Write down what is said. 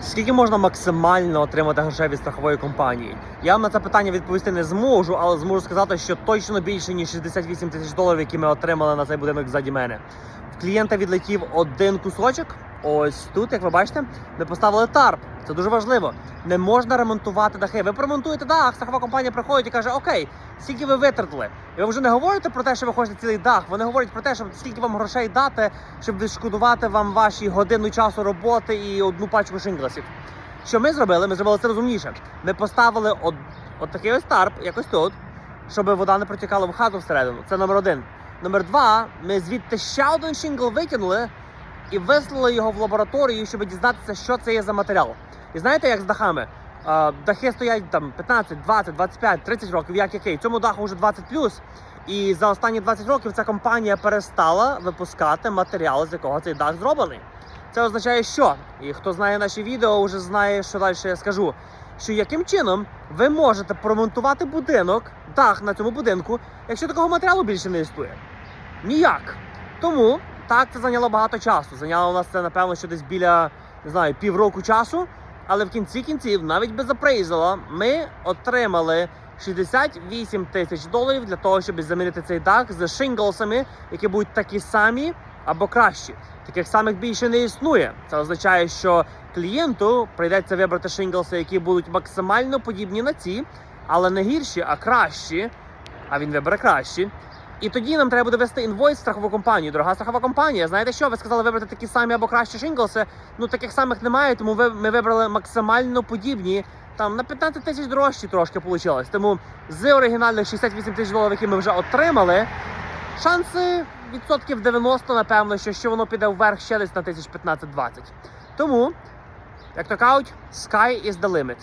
Скільки можна максимально отримати грошей від страхової компанії? Я вам на це питання відповісти не зможу, але зможу сказати, що точно більше ніж 68 тисяч доларів, які ми отримали на цей будинок ззаді мене. В клієнта відлетів один кусочок. Ось тут, як ви бачите, ми поставили тарп. Це дуже важливо. Не можна ремонтувати дахи. Ви промонтуєте дах, страхова компанія приходить і каже: Окей, скільки ви витратили? І ви вже не говорите про те, що ви хочете цілий дах. Вони говорять про те, що скільки вам грошей дати, щоб відшкодувати вам ваші годину часу роботи і одну пачку шингласів. Що ми зробили? Ми зробили це розумніше. Ми поставили от, от такий ось тарп, якось тут, щоб вода не протікала в хату всередину. Це номер один. Номер два, ми звідти ще один шингл витягнули і вислали його в лабораторію, щоб дізнатися, що це є за матеріал. І знаєте, як з дахами? Дахи стоять там 15, 20, 25, 30 років, як який. Цьому даху вже 20 плюс. І за останні 20 років ця компанія перестала випускати матеріал, з якого цей дах зроблений. Це означає, що і хто знає наші відео, вже знає, що далі я скажу. Що яким чином ви можете промонтувати будинок, дах на цьому будинку, якщо такого матеріалу більше не існує? Ніяк. Тому так це зайняло багато часу. Зайняло у нас це, напевно, що десь біля не знаю, півроку часу. Але в кінці кінців, навіть без апрейзала, ми отримали 68 тисяч доларів для того, щоб замінити цей дах з шинглсами, які будуть такі самі або кращі. Таких самих більше не існує. Це означає, що клієнту прийдеться вибрати шинглси, які будуть максимально подібні на ці, але не гірші, а кращі. А він вибере кращі. І тоді нам треба буде вести інвойс в страхову компанію. Дорога страхова компанія. Знаєте що? Ви сказали вибрати такі самі або кращі шинглси. Ну таких самих немає, тому ви, ми вибрали максимально подібні. Там на 15 тисяч дорожчі трошки вийшло. Тому з оригінальних 68 тисяч доларів, які ми вже отримали, шанси відсотків 90, напевно, що, що воно піде вверх ще десь на 1015-20. Тому, як то кажуть, sky is the limit.